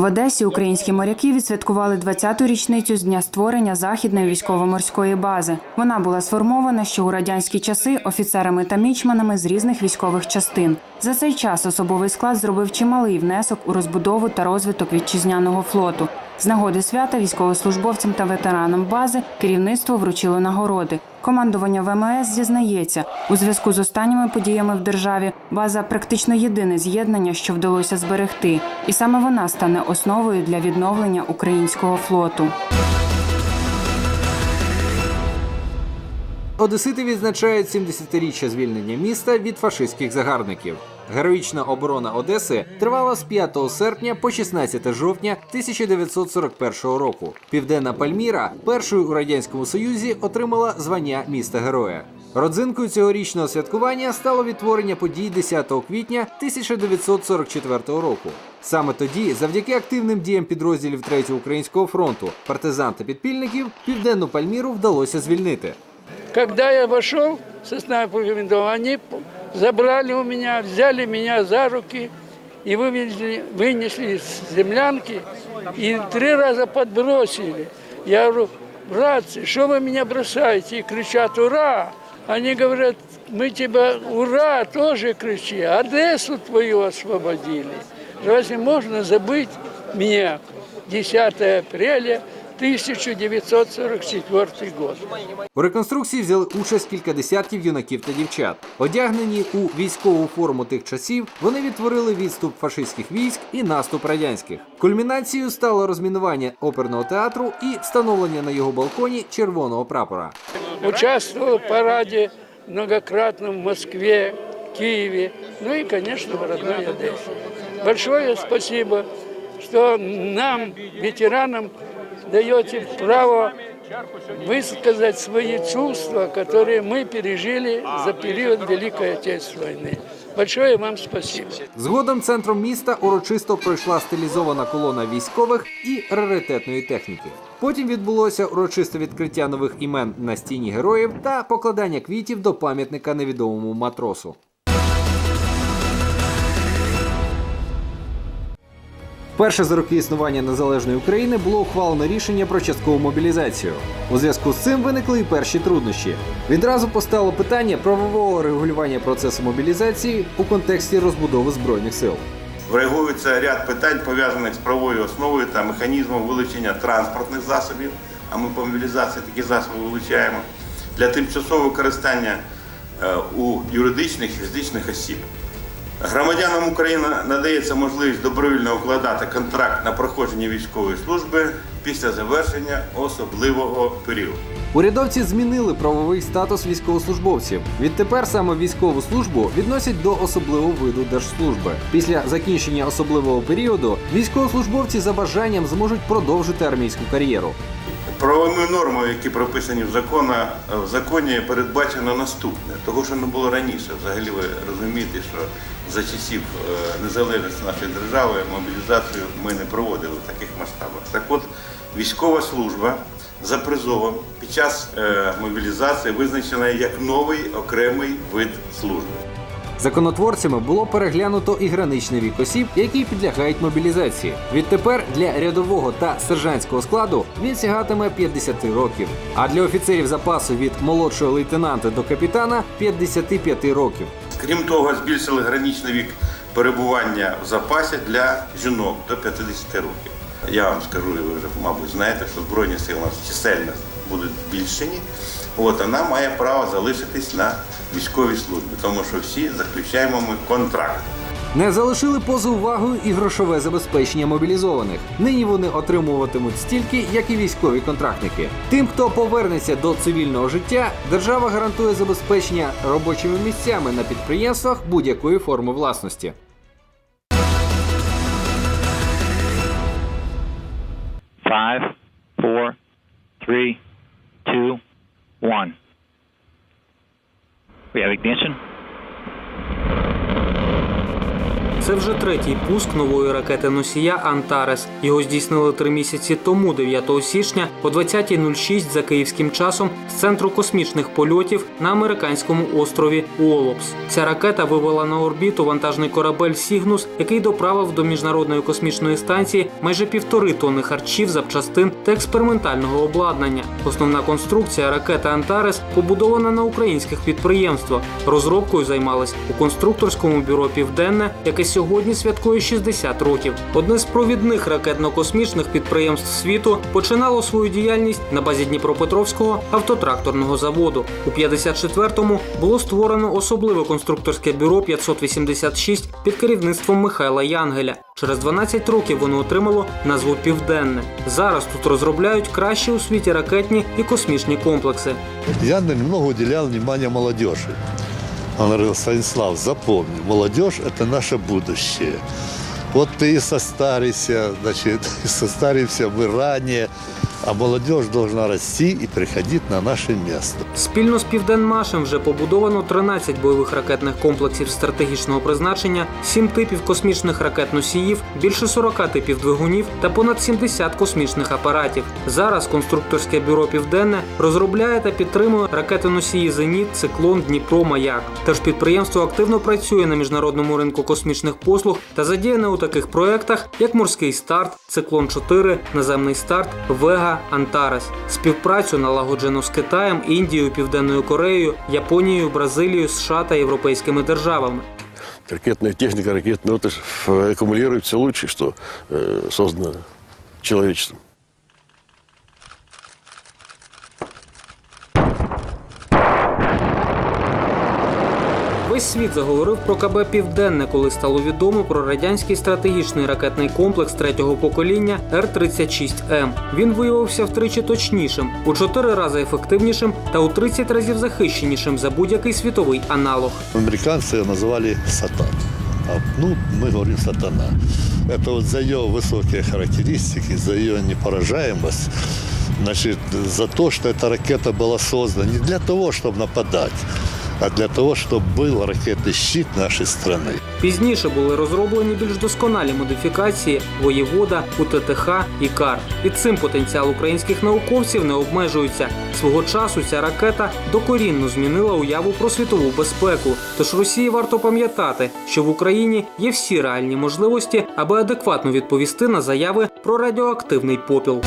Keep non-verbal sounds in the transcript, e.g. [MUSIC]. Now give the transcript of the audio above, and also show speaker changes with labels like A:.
A: В Одесі українські моряки відсвяткували 20-ту річницю з дня створення західної військово-морської бази. Вона була сформована ще у радянські часи офіцерами та мічманами з різних військових частин. За цей час особовий склад зробив чималий внесок у розбудову та розвиток вітчизняного флоту. З нагоди свята військовослужбовцям та ветеранам бази керівництво вручило нагороди. Командування ВМС зізнається, у зв'язку з останніми подіями в державі база практично єдине з'єднання, що вдалося зберегти, і саме вона стане основою для відновлення українського флоту.
B: Одесити відзначають 70-річчя звільнення міста від фашистських загарбників. Героїчна оборона Одеси тривала з 5 серпня по 16 жовтня 1941 року. Південна Пальміра першою у радянському союзі отримала звання міста героя. Родзинкою цьогорічного святкування стало відтворення подій 10 квітня 1944 року. Саме тоді, завдяки активним діям підрозділів 3-го українського фронту, партизан та підпільників, південну Пальміру вдалося звільнити.
C: Когда я вошел со снайперами дома, они забрали у меня, взяли меня за руки и вывезли, вынесли из землянки и три раза подбросили. Я говорю, братцы, что вы меня бросаете? И кричат, ура! Они говорят, мы тебя, ура, тоже кричи, Одессу твою освободили. Разве можно забыть меня? 10 апреля 1944 год.
B: У реконструкції взяли участь кілька десятків юнаків та дівчат. Одягнені у військову форму тих часів, вони відтворили відступ фашистських військ і наступ радянських. Кульмінацією стало розмінування оперного театру і встановлення на його балконі червоного прапора.
C: Участвовал в параде многократно в Москве, Киеве, ну и, конечно, в родной Одессе. Большое спасибо, что нам, ветеранам, даете право высказать свои чувства, которые мы пережили за период Великой Отечественной войны. Большое вам спасибо.
B: Згодом центром міста урочисто пройшла стилізована колона військових і раритетної техніки. Потім відбулося урочисте відкриття нових імен на стіні героїв та покладання квітів до пам'ятника невідомому матросу. Перше за роки існування незалежної України було ухвалено рішення про часткову мобілізацію. У зв'язку з цим виникли і перші труднощі. Відразу постало питання правового регулювання процесу мобілізації у контексті розбудови збройних сил.
D: Врегулюється ряд питань, пов'язаних з правовою основою та механізмом вилучення транспортних засобів, а ми по мобілізації такі засоби вилучаємо, для тимчасового використання е, у юридичних і фізичних осіб. Громадянам України надається можливість добровільно укладати контракт на проходження військової служби після завершення особливого періоду.
B: Урядовці змінили правовий статус військовослужбовців. Відтепер саме військову службу відносять до особливого виду держслужби. Після закінчення особливого періоду військовослужбовці за бажанням зможуть продовжити армійську кар'єру.
D: Правовими нормами, які прописані в законі, в законі передбачено наступне, того, що не було раніше. Взагалі ви розумієте, що за часів е, незалежності нашої держави мобілізацію ми не проводили в таких масштабах. Так от військова служба за призовом під час е, мобілізації визначена як новий окремий вид служби.
B: Законотворцями було переглянуто і граничний вік осіб, які підлягають мобілізації. Відтепер для рядового та сержантського складу він сягатиме 50 років, а для офіцерів запасу від молодшого лейтенанта до капітана 55 років.
D: Крім того, збільшили граничний вік перебування в запасі для жінок до 50 років. Я вам скажу, і ви вже, мабуть, знаєте, що Збройні сили у нас чисельно будуть збільшені. От вона має право залишитись на військовій службі, тому що всі заключаємо ми контракт.
B: Не залишили поза увагою і грошове забезпечення мобілізованих. Нині вони отримуватимуть стільки, як і військові контрактники. Тим, хто повернеться до цивільного життя, держава гарантує забезпечення робочими місцями на підприємствах будь-якої форми власності.
E: Five, four, three, two, one. We have ignition.
F: Це вже третій пуск нової ракети носія Антарес. Його здійснили три місяці тому, 9 січня, о 20.06 за київським часом з центру космічних польотів на американському острові Уолопс. Ця ракета вивела на орбіту вантажний корабель Сігнус, який доправив до міжнародної космічної станції майже півтори тонни харчів, запчастин та експериментального обладнання. Основна конструкція ракети Антарес побудована на українських підприємствах. Розробкою займалась у конструкторському бюро Південне, яке сьогодні святкує 60 років. Одне з провідних ракетно-космічних підприємств світу починало свою діяльність на базі Дніпропетровського автотракторного заводу. У 54-му було створено особливе конструкторське бюро 586 під керівництвом Михайла Янгеля. Через 12 років воно отримало назву Південне. Зараз тут розробляють кращі у світі ракетні і космічні комплекси.
G: Я немного уделял внимания молодежи. Он говорил, Станислав, запомни, молодежь – это наше будущее. Вот ты состаришься, значит, [LAUGHS] состаримся мы ранее, а молодежь должна расти и приходить на наше место.
F: Спільно з Південмашем вже побудовано 13 бойових ракетних комплексів стратегічного призначення, 7 типів космічних ракет-носіїв, більше 40 типів двигунів та понад 70 космічних апаратів. Зараз конструкторське бюро Південне розробляє та підтримує ракети-носії Зеніт, Циклон, Дніпро, Маяк. Тож підприємство активно працює на міжнародному ринку космічних послуг та задіяне у таких проєктах, як Морський старт, Циклон 4, Наземний старт, Вега, Антарес. Співпрацю налагоджено з Китаєм, Індією, Південною Кореєю, Японією, Бразилією, США та європейськими державами.
H: Ракетная техника, ракетная, ну, это ж э, аккумулирует все лучшее, что э, создано человечеством.
F: Весь світ заговорив про КБ Південне, коли стало відомо про радянський стратегічний ракетний комплекс третього покоління Р-36М. Він виявився втричі точнішим, у чотири рази ефективнішим та у 30 разів захищенішим за будь-який світовий аналог.
G: Американцы ее назвали «Сатан». А, ну, мы говорим «Сатана». Это вот за ее высокие характеристики, за ее непоражаемость, значит, за то, что эта ракета была создана не для того, чтобы нападать, а для того, чтобы был ракетный щит нашей страны.
F: Пізніше були розроблені більш досконалі модифікації воєвода, УТТХ і КАР. І цим потенціал українських науковців не обмежується. Свого часу ця ракета докорінно змінила уяву про світову безпеку. Тож Росії варто пам'ятати, що в Україні є всі реальні можливості, аби адекватно відповісти на заяви про радіоактивний попіл.